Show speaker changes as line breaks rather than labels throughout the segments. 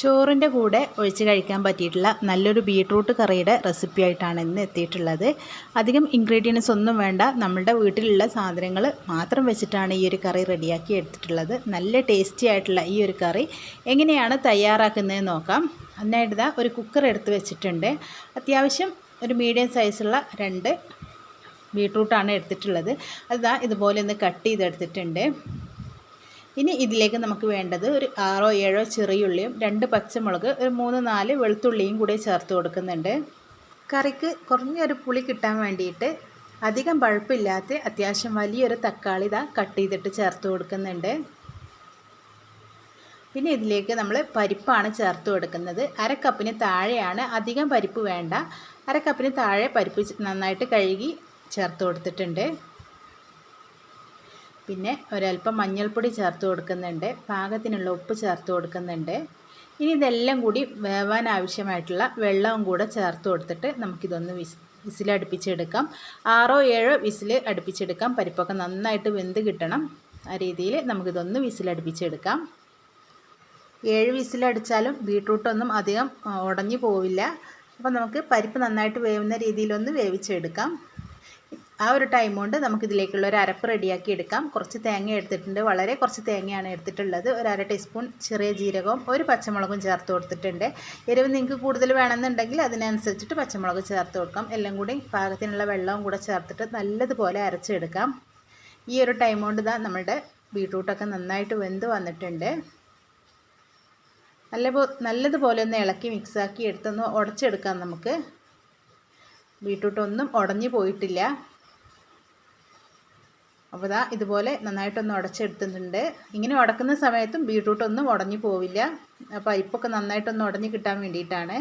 ചോറിന്റെ കൂടെ ഒഴിച്ച് കഴിക്കാൻ പറ്റിയിട്ടുള്ള നല്ലൊരു ബീട്രൂട്ട് കറിയുടെ റെസിപ്പി ആയിട്ടാണ് ഇന്ന് എത്തിയിട്ടുള്ളത്. അധികം ഇൻഗ്രീഡിയൻസ് ഒന്നും വേണ്ട. നമ്മളുടെ വീട്ടിലുള്ള സാധനങ്ങൾ മാത്രം വെച്ചിട്ടാണ് ഈ ഒരു കറി റെഡിയാക്കി എടുത്തിട്ടുള്ളത്. നല്ല ടേസ്റ്റി ആയിട്ടുള്ള ഈ ഒരു കറി എങ്ങനെയാണ് തയ്യാറാക്കുന്നത് നോക്കാം. അതിനായിട്ട് ഇതാ ഒരു കുക്കർ എടുത്ത് വെച്ചിട്ടുണ്ട്. അത്യാവശ്യം ഒരു മീഡിയം സൈസുള്ള രണ്ട് ബീട്രൂട്ടാണ് എടുത്തിട്ടുള്ളത്. അതാ ഇതുപോലെ ഒന്ന് കട്ട് ചെയ്തെടുത്തിട്ടുണ്ട്. ഇനി ഇതിലേക്ക് നമുക്ക് വേണ്ടത് ഒരു ആറോ ഏഴോ ചെറിയുള്ളിയും രണ്ട് പച്ചമുളക് ഒരു മൂന്ന് നാല് വെളുത്തുള്ളിയും കൂടി ചേർത്ത് കൊടുക്കുന്നുണ്ട്. കറിക്ക് കുറഞ്ഞൊരു പുളി കിട്ടാൻ വേണ്ടിയിട്ട് അധികം പഴുപ്പില്ലാത്ത അത്യാവശ്യം വലിയൊരു തക്കാളി ഇതാ കട്ട് ചെയ്തിട്ട് ചേർത്ത് കൊടുക്കുന്നുണ്ട്. പിന്നെ ഇതിലേക്ക് നമ്മൾ പരിപ്പാണ് ചേർത്ത് കൊടുക്കുന്നത്. അരക്കപ്പിന് കപ്പിന് താഴെയാണ് അധികം പരിപ്പ് വേണ്ട. അരക്കപ്പിന് കപ്പിന് താഴെ പരിപ്പ് നന്നായിട്ട് കഴുകി ചേർത്ത് കൊടുത്തിട്ടുണ്ട്. പിന്നെ ഒരല്പം മഞ്ഞൾപ്പൊടി ചേർത്ത് കൊടുക്കുന്നുണ്ട്. പാകത്തിനുള്ള ഉപ്പ് ചേർത്ത് കൊടുക്കുന്നുണ്ട്. ഇനി ഇതെല്ലാം കൂടി വേവാൻ ആവശ്യമായിട്ടുള്ള വെള്ളവും കൂടെ ചേർത്ത് കൊടുത്തിട്ട് നമുക്കിതൊന്ന് വിസ് വിസിലടുപ്പിച്ചെടുക്കാം. ആറോ ഏഴോ വിസിൽ അടുപ്പിച്ചെടുക്കാം. പരിപ്പൊക്കെ നന്നായിട്ട് വെന്ത് കിട്ടണം. ആ രീതിയിൽ നമുക്കിതൊന്ന് വിസിലടുപ്പിച്ചെടുക്കാം. ഏഴ് വിസിലടിച്ചാലും ബീട്രൂട്ടൊന്നും അധികം ഉടഞ്ഞു പോവില്ല. അപ്പോൾ നമുക്ക് പരിപ്പ് നന്നായിട്ട് വേവുന്ന രീതിയിലൊന്ന് വേവിച്ചെടുക്കാം. ആ ഒരു ടൈം കൊണ്ട് നമുക്കിതിലേക്കുള്ള ഒരു അരപ്പ് റെഡിയാക്കി എടുക്കാം. കുറച്ച് തേങ്ങ എടുത്തിട്ടുണ്ട്. വളരെ കുറച്ച് തേങ്ങയാണ് എടുത്തിട്ടുള്ളത്. ഒരു അര ടീസ്പൂൺ ചെറിയ ജീരകവും ഒരു പച്ചമുളകും ചേർത്ത് കൊടുത്തിട്ടുണ്ട്. എരിവ് നിങ്ങൾക്ക് കൂടുതൽ വേണമെന്നുണ്ടെങ്കിൽ അതിനനുസരിച്ചിട്ട് പച്ചമുളക് ചേർത്ത് കൊടുക്കാം. എല്ലാം കൂടി പാകത്തിനുള്ള വെള്ളവും കൂടെ ചേർത്തിട്ട് നല്ലതുപോലെ അരച്ചെടുക്കാം. ഈ ഒരു ടൈം കൊണ്ട് ഇതാ നമ്മളുടെ ബീട്രൂട്ടൊക്കെ നന്നായിട്ട് വെന്ത് വന്നിട്ടുണ്ട്. നല്ല നല്ലതുപോലെ ഒന്ന് ഇളക്കി മിക്സാക്കി എടുത്തൊന്ന് ഉടച്ചെടുക്കാം നമുക്ക്. ബീട്രൂട്ട് ഒന്നും ഉടഞ്ഞു പോയിട്ടില്ല. അപ്പോൾ ഇതാ ഇതുപോലെ നന്നായിട്ടൊന്ന് ഉടച്ചെടുത്തിട്ടുണ്ട്. ഇങ്ങനെ ഉടക്കുന്ന സമയത്തും ബീട്രൂട്ടൊന്നും ഉടഞ്ഞു പോവില്ല. അപ്പോൾ പരിപ്പൊക്കെ നന്നായിട്ടൊന്ന് ഉടഞ്ഞു കിട്ടാൻ വേണ്ടിയിട്ടാണ്.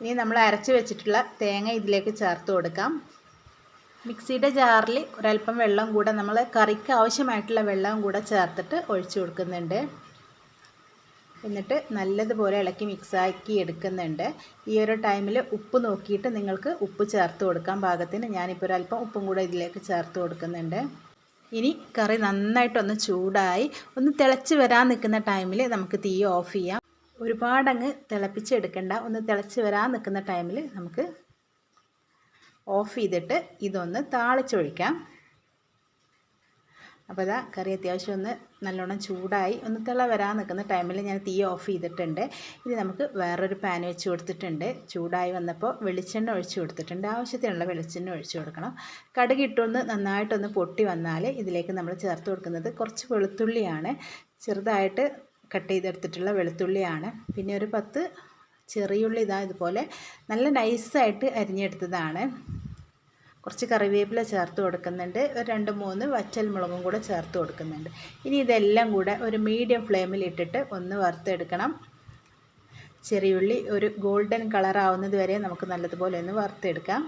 ഇനി നമ്മൾ അരച്ച് വെച്ചിട്ടുള്ള തേങ്ങ ഇതിലേക്ക് ചേർത്ത് കൊടുക്കാം. മിക്സിയുടെ ജാറിൽ ഒരല്പം വെള്ളം കൂടെ നമ്മൾ കറിക്ക് ആവശ്യമായിട്ടുള്ള വെള്ളം കൂടെ ചേർത്തിട്ട് ഒഴിച്ചു കൊടുക്കുന്നുണ്ട്. എന്നിട്ട് നല്ലതുപോലെ ഇളക്കി മിക്സാക്കി എടുക്കുന്നുണ്ട്. ഈ ഒരു ടൈമിൽ ഉപ്പ് നോക്കിയിട്ട് നിങ്ങൾക്ക് ഉപ്പ് ചേർത്ത് കൊടുക്കാൻ പാകത്തിന് ഞാനിപ്പോൾ ഒരല്പം ഉപ്പും കൂടെ ഇതിലേക്ക് ചേർത്ത് കൊടുക്കുന്നുണ്ട്. ഇനി കറി നന്നായിട്ടൊന്ന് ചൂടായി ഒന്ന് തിളച്ച് വരാൻ നിൽക്കുന്ന ടൈമിൽ നമുക്ക് തീ ഓഫ് ചെയ്യാം. ഒരുപാടങ്ങ് തിളപ്പിച്ചെടുക്കണ്ട ഒന്ന് തിളച്ച് വരാൻ നിൽക്കുന്ന ടൈമിൽ നമുക്ക് ഓഫ് ചെയ്തിട്ട് ഇതൊന്ന് താളിച്ചൊഴിക്കാം. അപ്പോൾ ഇതാ കറി അത്യാവശ്യം ഒന്ന് നല്ലോണം ചൂടായി ഒന്ന് തിള വരാൻ നിൽക്കുന്ന ടൈമിൽ ഞാൻ തീ ഓഫ് ചെയ്തിട്ടുണ്ട്. ഇനി നമുക്ക് വേറൊരു പാൻ വെച്ച് കൊടുത്തിട്ടുണ്ട്. ചൂടായി വന്നപ്പോൾ വെളിച്ചെണ്ണ ഒഴിച്ച് കൊടുത്തിട്ടുണ്ട്. ആവശ്യത്തിനുള്ള വെളിച്ചെണ്ണ ഒഴിച്ച് കൊടുക്കണം. കടുക് നന്നായിട്ടൊന്ന് പൊട്ടി വന്നാൽ ഇതിലേക്ക് നമ്മൾ ചേർത്ത് കൊടുക്കുന്നത് കുറച്ച് വെളുത്തുള്ളിയാണ്. ചെറുതായിട്ട് കട്ട് ചെയ്തെടുത്തിട്ടുള്ള വെളുത്തുള്ളിയാണ്. പിന്നെ ഒരു പത്ത് ചെറിയുള്ളി ഇതാ ഇതുപോലെ നല്ല നൈസായിട്ട് അരിഞ്ഞെടുത്തതാണ്. കുറച്ച് കറിവേപ്പില ചേർത്ത് കൊടുക്കുന്നുണ്ട്. ഒരു രണ്ട് മൂന്ന് വച്ചൽ മുളകും കൂടെ ചേർത്ത് കൊടുക്കുന്നുണ്ട്. ഇനി ഇതെല്ലാം കൂടെ ഒരു മീഡിയം ഫ്ലെയിമിൽ ഇട്ടിട്ട് ഒന്ന് വറുത്തെടുക്കണം. ചെറിയുള്ളി ഒരു ഗോൾഡൻ കളർ ആവുന്നത് വരെ നമുക്ക് നല്ലതുപോലെ ഒന്ന് വറുത്തെടുക്കാം.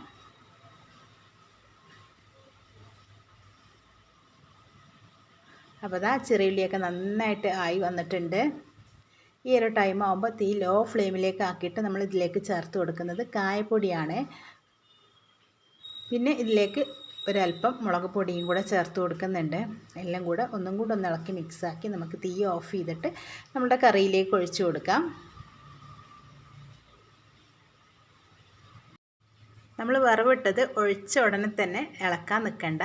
അപ്പോൾ അതാ ചെറിയുള്ളിയൊക്കെ നന്നായിട്ട് ആയി വന്നിട്ടുണ്ട്. ഈ ഒരു ടൈം ആകുമ്പോൾ തീ ലോ ഫ്ലെയിമിലേക്ക് ആക്കിയിട്ട് നമ്മൾ ഇതിലേക്ക് ചേർത്ത് കൊടുക്കുന്നത് കായപ്പൊടിയാണ്. പിന്നെ ഇതിലേക്ക് ഒരല്പം മുളക് പൊടിയും കൂടെ ചേർത്ത് കൊടുക്കുന്നുണ്ട്. എല്ലാം കൂടെ ഒന്നും കൂടെ ഒന്ന് ഇളക്കി മിക്സാക്കി നമുക്ക് തീ ഓഫ് ചെയ്തിട്ട് നമ്മുടെ കറിയിലേക്ക് ഒഴിച്ചു കൊടുക്കാം. നമ്മൾ വറവിട്ടത് ഒഴിച്ച ഉടനെ തന്നെ ഇളക്കാൻ നിൽക്കണ്ട.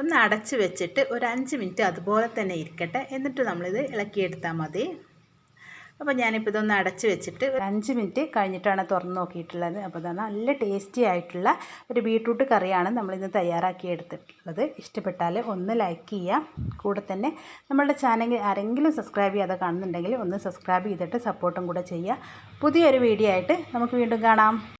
ഒന്ന് അടച്ച് വെച്ചിട്ട് ഒരു അഞ്ച് മിനിറ്റ് അതുപോലെ തന്നെ ഇരിക്കട്ടെ. എന്നിട്ട് നമ്മളിത് ഇളക്കിയെടുത്താൽ മതി. അപ്പോൾ ഞാനിപ്പോൾ ഇതൊന്ന് അടച്ച് വെച്ചിട്ട് അഞ്ച് മിനിറ്റ് കഴിഞ്ഞിട്ടാണ് തുറന്ന് നോക്കിയിട്ടുള്ളത്. അപ്പോൾ ഇതാണ് നല്ല ടേസ്റ്റി ആയിട്ടുള്ള ഒരു ബീട്രൂട്ട് കറിയാണ് നമ്മളിന്ന് തയ്യാറാക്കി എടുത്തിട്ടുള്ളത്. ഇഷ്ടപ്പെട്ടാൽ ഒന്ന് ലൈക്ക് ചെയ്യുക കൂടെ തന്നെ നമ്മളുടെ ചാനൽ ആരെങ്കിലും സബ്സ്ക്രൈബ് ചെയ്യാതെ കാണുന്നുണ്ടെങ്കിൽ ഒന്ന് സബ്സ്ക്രൈബ് ചെയ്തിട്ട് സപ്പോർട്ടും കൂടെ ചെയ്യുക പുതിയൊരു വീഡിയോ ആയിട്ട് നമുക്ക് വീണ്ടും കാണാം.